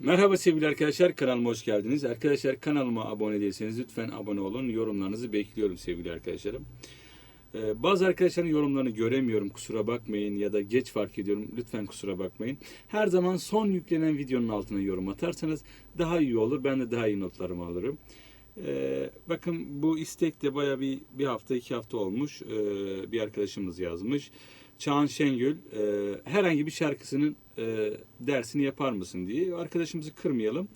Merhaba sevgili arkadaşlar kanalıma hoş geldiniz. Arkadaşlar kanalıma abone değilseniz lütfen abone olun. Yorumlarınızı bekliyorum sevgili arkadaşlarım. Ee, bazı arkadaşların yorumlarını göremiyorum kusura bakmayın ya da geç fark ediyorum lütfen kusura bakmayın. Her zaman son yüklenen videonun altına yorum atarsanız daha iyi olur. Ben de daha iyi notlarımı alırım. Ee, bakın bu istek de baya bir, bir hafta iki hafta olmuş. Ee, bir arkadaşımız yazmış. Çağan Şengül e, herhangi bir şarkısının e, dersini yapar mısın diye. Arkadaşımızı kırmayalım.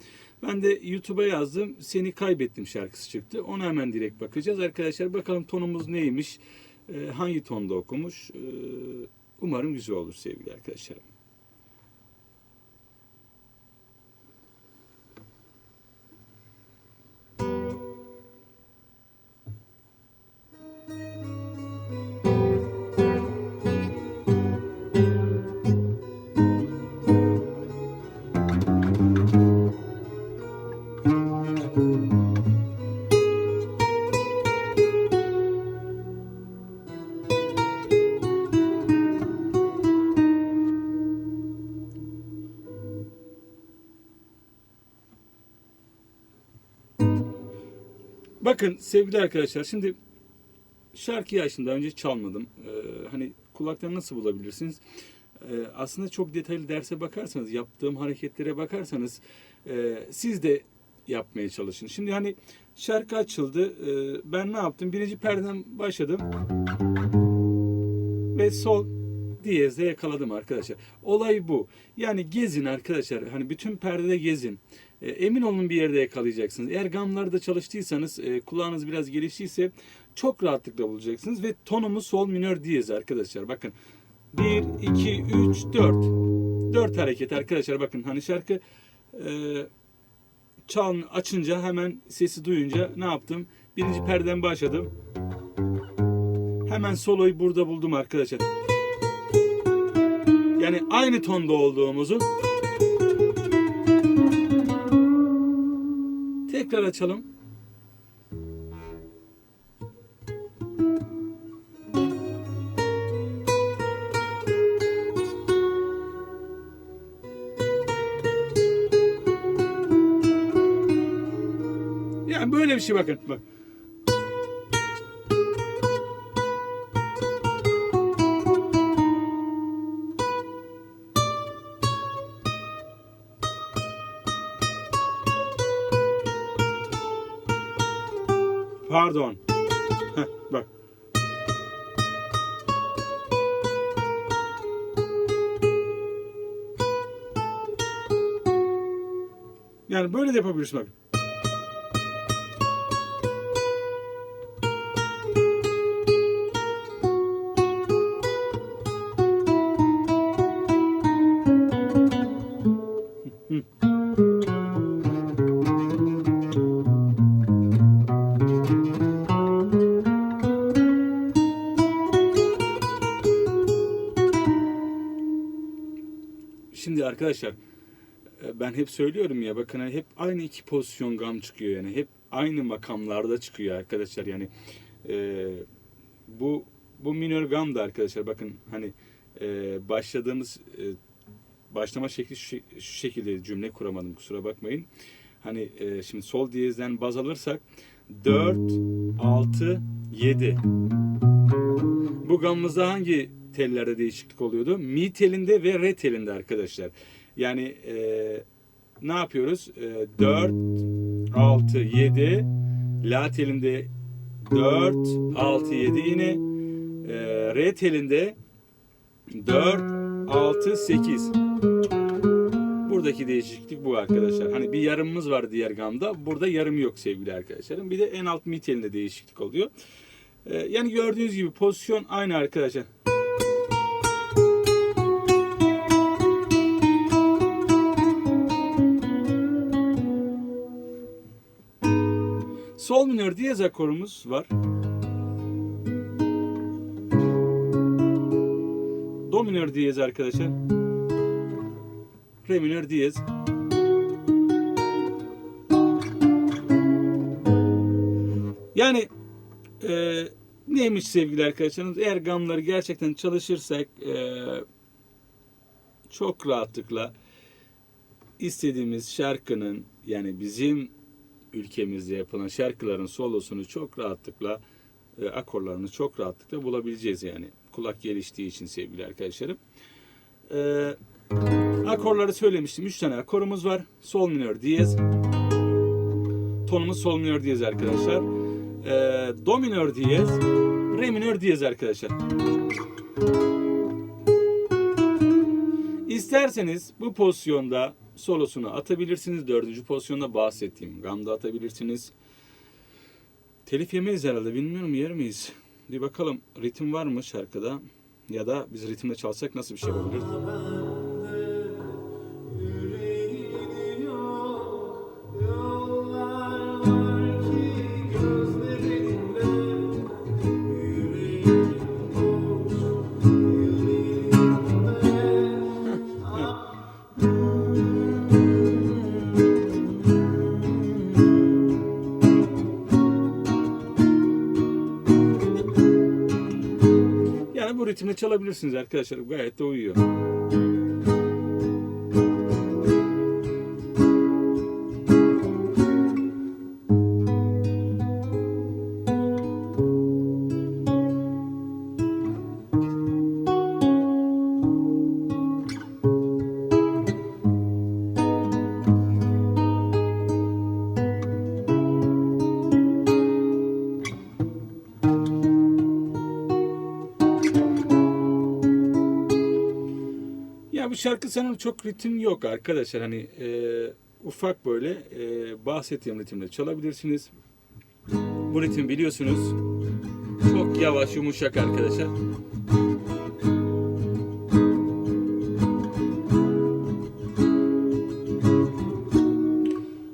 Ben de YouTube'a yazdım. Seni kaybettim şarkısı çıktı. Ona hemen direkt bakacağız. Arkadaşlar bakalım tonumuz neymiş? E, hangi tonda okumuş? E, umarım güzel olur sevgili arkadaşlarım. Bakın sevgili arkadaşlar şimdi şarkıyı aslında önce çalmadım. Ee, hani kulaktan nasıl bulabilirsiniz? Ee, aslında çok detaylı derse bakarsanız, yaptığım hareketlere bakarsanız e, siz de yapmaya çalışın. Şimdi hani şarkı açıldı. Ee, ben ne yaptım? Birinci perdeden başladım. Ve sol diyezde yakaladım arkadaşlar. Olay bu. Yani gezin arkadaşlar. Hani bütün perdede gezin. E, emin olun bir yerde yakalayacaksınız. Eğer gamlarda çalıştıysanız, e, kulağınız biraz geliştiyse çok rahatlıkla bulacaksınız. Ve tonumuz sol minör diyez arkadaşlar. Bakın 1, 2, 3, 4. 4 hareket arkadaşlar. Bakın hani şarkı e, çal açınca hemen sesi duyunca ne yaptım? Birinci perdeden başladım. Hemen soloyu burada buldum arkadaşlar. Yani aynı tonda olduğumuzu tekrar açalım. Yani böyle bir şey bakın. Bak. Pardon. Heh, bak. Yani böyle de yapabilirsin bak. Arkadaşlar e, ben hep söylüyorum ya bakın hani hep aynı iki pozisyon gam çıkıyor yani hep aynı makamlarda çıkıyor arkadaşlar. Yani e, bu bu minör gam da arkadaşlar bakın hani e, başladığımız e, başlama şekli şu, şu şekilde cümle kuramadım kusura bakmayın. Hani e, şimdi sol diyezden baz alırsak 4 6 7 bu gamımızda hangi tellerde değişiklik oluyordu? Mi telinde ve re telinde arkadaşlar. Yani e, ne yapıyoruz? E, 4, 6, 7. La telinde 4, 6, 7 yine. E, re telinde 4, 6, 8. Buradaki değişiklik bu arkadaşlar. Hani bir yarımımız var diğer gamda. Burada yarım yok sevgili arkadaşlarım. Bir de en alt mi telinde değişiklik oluyor. E, yani gördüğünüz gibi pozisyon aynı arkadaşlar. Sol minör diyez akorumuz var. Do minör diyez arkadaşlar. Re minör diyez. Yani e, neymiş sevgili arkadaşlarımız? Eğer gamları gerçekten çalışırsak e, çok rahatlıkla istediğimiz şarkının yani bizim ülkemizde yapılan şarkıların solosunu çok rahatlıkla e, akorlarını çok rahatlıkla bulabileceğiz yani. Kulak geliştiği için sevgili arkadaşlarım. E, akorları söylemiştim. Üç tane akorumuz var. Sol minör diyez. Tonumuz sol minör diyez arkadaşlar. E, do minör diyez. Re minör diyez arkadaşlar. İsterseniz bu pozisyonda solosunu atabilirsiniz. Dördüncü pozisyonda bahsettiğim gamda atabilirsiniz. Telif yemeyiz herhalde bilmiyorum yer miyiz? Bir bakalım ritim var mı şarkıda? Ya da biz ritimle çalsak nasıl bir şey olabilir? Ritimle çalabilirsiniz arkadaşlar. Gayet de uyuyor. Bu şarkı sanırım çok ritim yok arkadaşlar. Hani e, ufak böyle e, bahsettiğim ritimle çalabilirsiniz. Bu ritim biliyorsunuz. Çok yavaş, yumuşak arkadaşlar.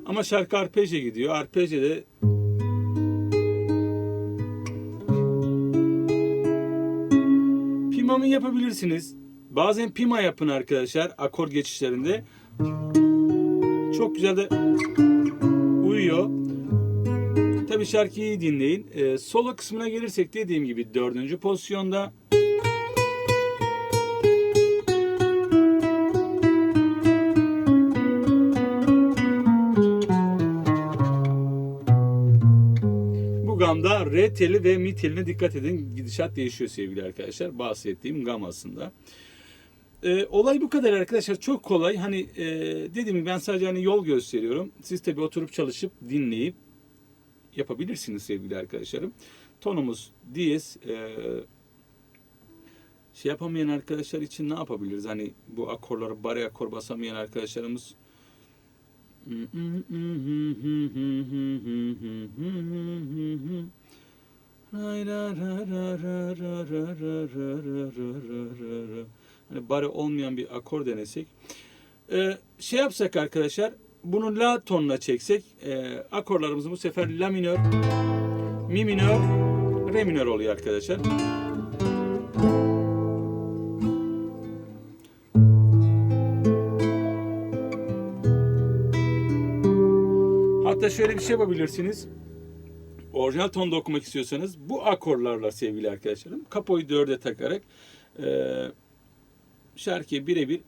Ama şarkı arpeje gidiyor. Arpeje de Pima'mı yapabilirsiniz. Bazen pima yapın arkadaşlar akor geçişlerinde. Çok güzel de uyuyor. Tabi şarkıyı iyi dinleyin. Ee, solo kısmına gelirsek dediğim gibi dördüncü pozisyonda. Bu gamda re teli ve mi teline dikkat edin. Gidişat değişiyor sevgili arkadaşlar. Bahsettiğim gam aslında. Ee, olay bu kadar arkadaşlar. Çok kolay. Hani e, dediğim gibi ben sadece hani yol gösteriyorum. Siz tabi oturup çalışıp dinleyip yapabilirsiniz sevgili arkadaşlarım. Tonumuz diyez. E, şey yapamayan arkadaşlar için ne yapabiliriz? Hani bu akorları bari akor basamayan arkadaşlarımız Hani bari olmayan bir akor denesek. Ee, şey yapsak arkadaşlar, bunu la tonuna çeksek, e, akorlarımız bu sefer la minör, mi minör, re minör oluyor arkadaşlar. Hatta şöyle bir şey yapabilirsiniz. Orijinal tonda okumak istiyorsanız bu akorlarla sevgili arkadaşlarım kapoyu dörde takarak e, şarkıyı birebir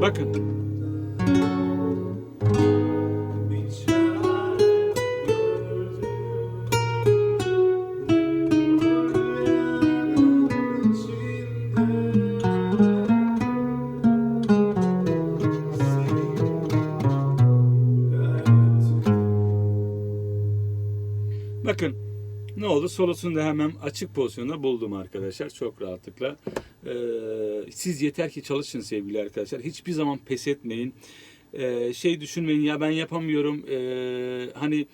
bakın Bakın ne oldu? Solosunu da hemen açık pozisyonda buldum arkadaşlar. Çok rahatlıkla. Ee, siz yeter ki çalışın sevgili arkadaşlar. Hiçbir zaman pes etmeyin. Ee, şey düşünmeyin ya ben yapamıyorum. Ee, hani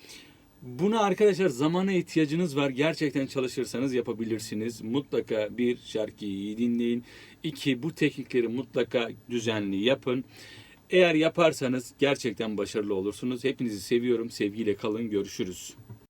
buna arkadaşlar zamana ihtiyacınız var. Gerçekten çalışırsanız yapabilirsiniz. Mutlaka bir şarkıyı iyi dinleyin. İki bu teknikleri mutlaka düzenli yapın. Eğer yaparsanız gerçekten başarılı olursunuz. Hepinizi seviyorum. Sevgiyle kalın. Görüşürüz.